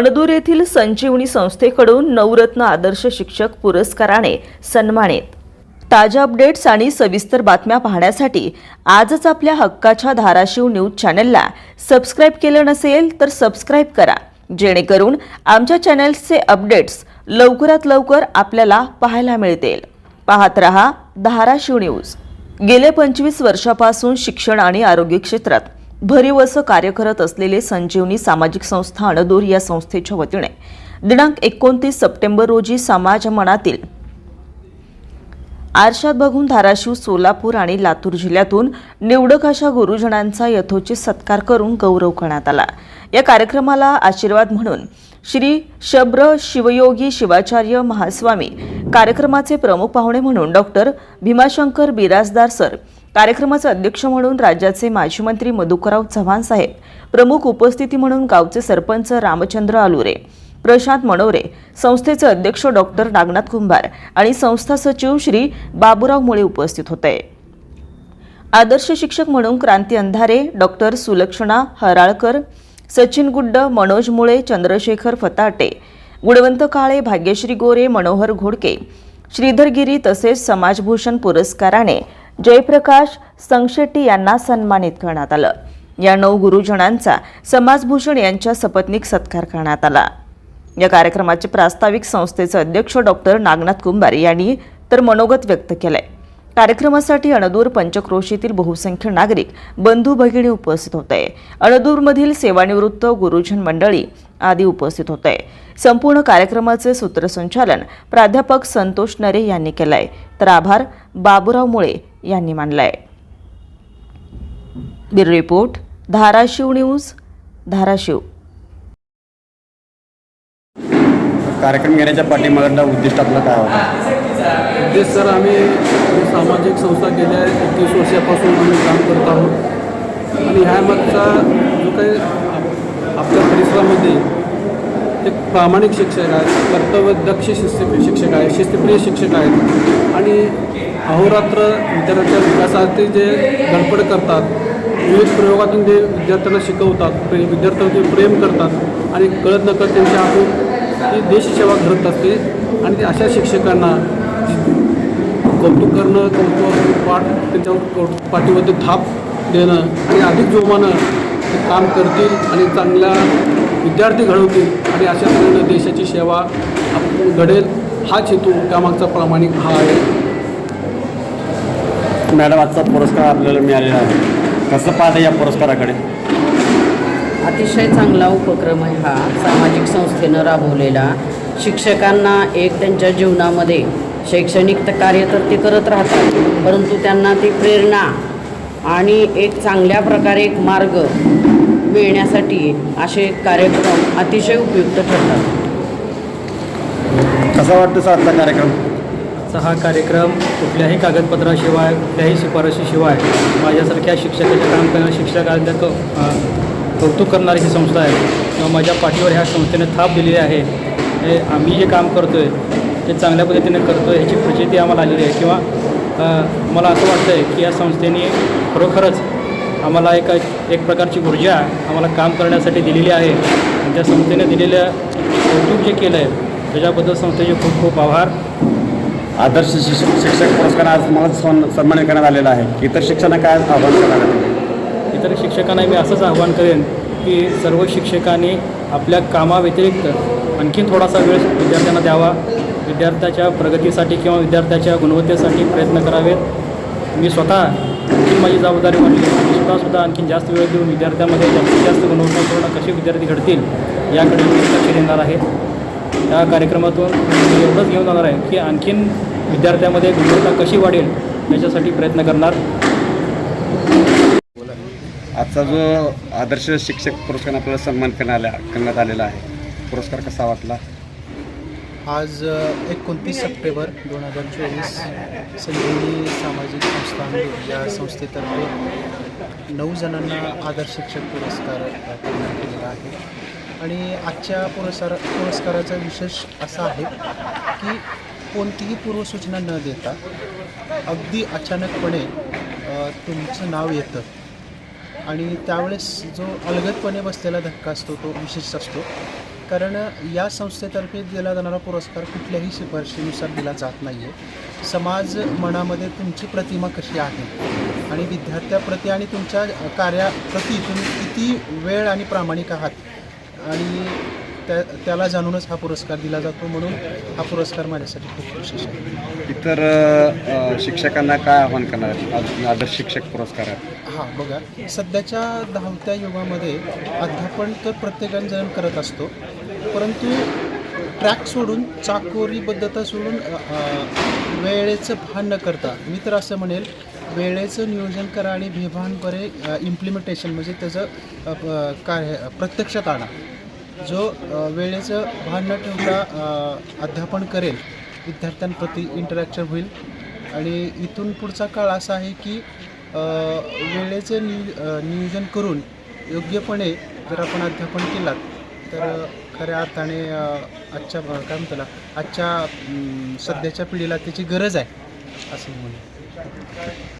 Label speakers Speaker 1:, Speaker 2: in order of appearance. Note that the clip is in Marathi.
Speaker 1: अणदूर येथील संजीवनी संस्थेकडून नवरत्न आदर्श शिक्षक पुरस्काराने सन्मानित. ताज्या अपडेट्स आणि सविस्तर बातम्या पाहण्यासाठी आजच आपल्या हक्काच्या धाराशिव न्यूज चॅनलला सबस्क्राईब केलं नसेल तर सबस्क्राईब करा जेणेकरून आमच्या चॅनल्सचे अपडेट्स लवकरात लवकर आपल्याला पाहायला मिळतील. पाहत रहा धाराशिव न्यूज. गेल्या पंचवीस वर्षापासून शिक्षण आणि आरोग्य क्षेत्रात भरीव असं कार्य करत असलेले संजीवनी सामाजिक संस्था अणदूर या संस्थेच्या वतीने दिनांक एकोणतीस सप्टेंबर रोजी समाज मनातील आरशात बघून धाराशिव सोलापूर आणि लातूर जिल्ह्यातून निवडक अशा गुरुजनांचा यथोचित सत्कार करून गौरव करण्यात आला. या कार्यक्रमाला आशीर्वाद म्हणून श्री शब्र शिवयोगी शिवाचार्य महास्वामी कार्यक्रमाचे प्रमुख पाहुणे म्हणून डॉक्टर भीमाशंकर बिराजदार सर कार्यक्रमाचे अध्यक्ष म्हणून राज्याचे माजी मंत्री मधुकरराव चव्हाण साहेब प्रमुख उपस्थिती म्हणून गावचे सरपंच रामचंद्र आलुरे प्रशांत मनोरे संस्थेचे अध्यक्ष डॉक्टर नागनाथ कुंभार आणि संस्था सचिव श्री बाबूराव मुळे उपस्थित होते. आदर्श शिक्षक म्हणून क्रांती अंधारे डॉक्टर सुलक्षणा हराळकर सचिन गुड्ड मनोज मुळे चंद्रशेखर फताटे गुणवंत काळे भाग्यश्री गोरे मनोहर घोडके श्रीधर गिरी तसेच समाजभूषण पुरस्काराने जयप्रकाश संगशेट्टी यांना सन्मानित करण्यात आलं. या नऊ गुरुजनांचा समाजभूषण यांच्या सपत्नीक सत्कार करण्यात आला. या कार्यक्रमाचे प्रास्ताविक संस्थेचे अध्यक्ष डॉक्टर नागनाथ कुंभार यांनी तर मनोगत व्यक्त केलंय. कार्यक्रमासाठी अणदूर पंचक्रोशीतील बहुसंख्य नागरिक बंधू भगिनी उपस्थित होते. अणदूरमधील सेवानिवृत्त गुरुजन मंडळी आदी उपस्थित होते. संपूर्ण कार्यक्रमाचे सूत्रसंचालन प्राध्यापक संतोष नरे यांनी केलंय. तर आभार बाबुराव मुळे यांनी मानलाय bureau report Dharashiv news Dharashiv.
Speaker 2: कार्यक्रम घेण्याच्या पाठीमागचा उद्दिष्ट आपलं काय होतं?
Speaker 3: उद्देश सर आम्ही सामाजिक संस्था गेल्या एकवीस वर्षापासून आम्ही काम करत आहोत. आणि ह्या मागचा जो काही आप- आपल्या परिसरामध्ये ते प्रामाणिक शिक्षक आहेत कर्तव्यदक्ष शिस्त शिक्षक आहेत शिस्तप्रिय शिक्षक आहेत. आणि अहोरात्र विद्यार्थ्यांच्या विकासासाठी जे धडपड करतात विविध प्रयोगातून जे विद्यार्थ्यांना शिकवतात प्रे विद्यार्थ्यांचे प्रेम करतात आणि कळत नकळत त्यांच्या हातून ती देशसेवा घडत असते. आणि अशा शिक्षकांना कौतुक करणं कौतुक पाठ त्यांच्यावर पाठीमध्ये थाप देणं आणि अधिक जोमानं ते काम करतील आणि चांगल्या विद्यार्थी घडवतील आणि अशा तऱ्हेनं देशाची सेवा आप- घडेल हाच हेतू त्यामागचा प्रामाणिक हा आहे.
Speaker 2: मॅडम आजचा पुरस्कार आपल्याला मिळालेला आहे. कसं पाहता या पुरस्काराकडे?
Speaker 4: अतिशय चांगला उपक्रम आहे हा. सामाजिक संस्थेनं राबवलेला. शिक्षकांना एक त्यांच्या जीवनामध्ये शैक्षणिक तर कार्य तर ते करत राहतात परंतु त्यांना ती प्रेरणा आणि एक चांगल्या प्रकारे एक मार्ग मिळण्यासाठी असे कार्यक्रम अतिशय उपयुक्त ठरतात.
Speaker 2: कसा वाटतो सर आजचा कार्यक्रम?
Speaker 5: हा कार्यक्रम कुठल्याही कागदपत्राशिवाय कुठल्याही शिफारशीशिवाय माझ्यासारख्या शिक्षकाचे काम करणाऱ्या अ, कौतुक करणारी ही संस्था आहे. किंवा माझ्या पाठीवर ह्या संस्थेने थाप दिलेली आहे. हे आम्ही जे काम करतो आहे ते चांगल्या पद्धतीने करतो आहे ह्याची प्रचिती आम्हाला आलेली आहे. किंवा मला असं वाटतं आहे की या संस्थेने खरोखरच आम्हाला एक एक प्रकारची ऊर्जा आम्हाला काम करण्यासाठी दिलेली आहे. आणि त्या संस्थेने दिलेलं कौतुक जे केलं आहे त्याच्याबद्दल संस्थेचे खूप खूप आभार.
Speaker 2: आदर्श शिक्षक शिक्षक पुरस्कार आज मला सन् सन्मानित करण्यात आलेला आहे. इतर शिक्षकांना काय आव्हान करणार
Speaker 5: इतर शिक्षकांना मी असंच आव्हान करेन की सर्व शिक्षकांनी आपल्या कामाव्यतिरिक्त आणखीन थोडासा वेळ विद्यार्थ्यांना द्यावा. विद्यार्थ्याच्या प्रगतीसाठी किंवा विद्यार्थ्याच्या गुणवत्तेसाठी प्रयत्न करावेत. मी स्वतः आणखी माझी जबाबदारी वाटली मी स्वतःसुद्धा आणखी आणखीन जास्त वेळ देऊन विद्यार्थ्यामध्ये जास्तीत जास्त गुणवत्तापूर्ण कसे विद्यार्थी घडतील याकडे मी लक्ष देणार आहे. या कार्यक्रमातून मी एवढंच घेऊन जाणार आहे की आणखीन विद्यार्थ्यामध्ये गुणवत्ता कशी वाढेल याच्यासाठी प्रयत्न करणार.
Speaker 2: आजचा जो आदर्श शिक्षक पुरस्कार आपल्याला सन्मान करण्यात करण्यात आलेला आहे. पुरस्कार कसा वाटला?
Speaker 6: आज एकोणतीस सप्टेंबर दोन हजार चोवीस संजीवनी सामाजिक संस्था अंधूर या संस्थेतर्फे नऊ जणांना आदर्श शिक्षक पुरस्कार प्रदान केलेला आहे. आणि आजच्या पुरस्कार पुरस्काराचा विशेष असा आहे की कोणतीही पूर्वसूचना न देता अगदी अचानकपणे तुमचं नाव येतं. आणि त्यावेळेस जो अलगदपणे बसलेला धक्का असतो तो विशेष असतो. कारण या संस्थेतर्फे दिला जाणारा पुरस्कार कुठल्याही शिफारशीनुसार दिला जात नाही आहे समाज मनामध्ये तुमची प्रतिमा कशी आहे? आणि विद्यार्थ्याप्रती आणि तुमच्या कार्याप्रती तुम्ही किती वेळ आणि प्रामाणिक आहात? आणि त्या त्याला जाणूनच हा पुरस्कार दिला जातो म्हणून हा पुरस्कार माझ्यासाठी खूप विशेष आहे.
Speaker 2: इतर शिक्षकांना काय आव्हान करणार? आदर्श शिक्षक पुरस्कारात
Speaker 6: हां बघा. सध्याच्या धावत्या युगामध्ये अध्यापन तर प्रत्येकजण जण करत असतो. परंतु ट्रॅक सोडून चाकोरीबद्धता सोडून वेळेचं भान न करता मी तर असं म्हणेल वेळेचं नियोजन करा आणि बेभानपणे इम्प्लिमेंटेशन म्हणजे त्याचं काय प्रत्यक्षात आणा. जो वेळेचं भान न ठेवता अध्यापन करेल विद्यार्थ्यांप्रती इंटरॅक्शन होईल. आणि इथून पुढचा काळ असा आहे की वेळेचं नियोजन करून योग्यपणे जर आपण अध्यापन केलात तर खऱ्या अर्थाने आजच्या काय म्हणतो आजच्या सध्याच्या पिढीला त्याची गरज आहे असं म्हणून.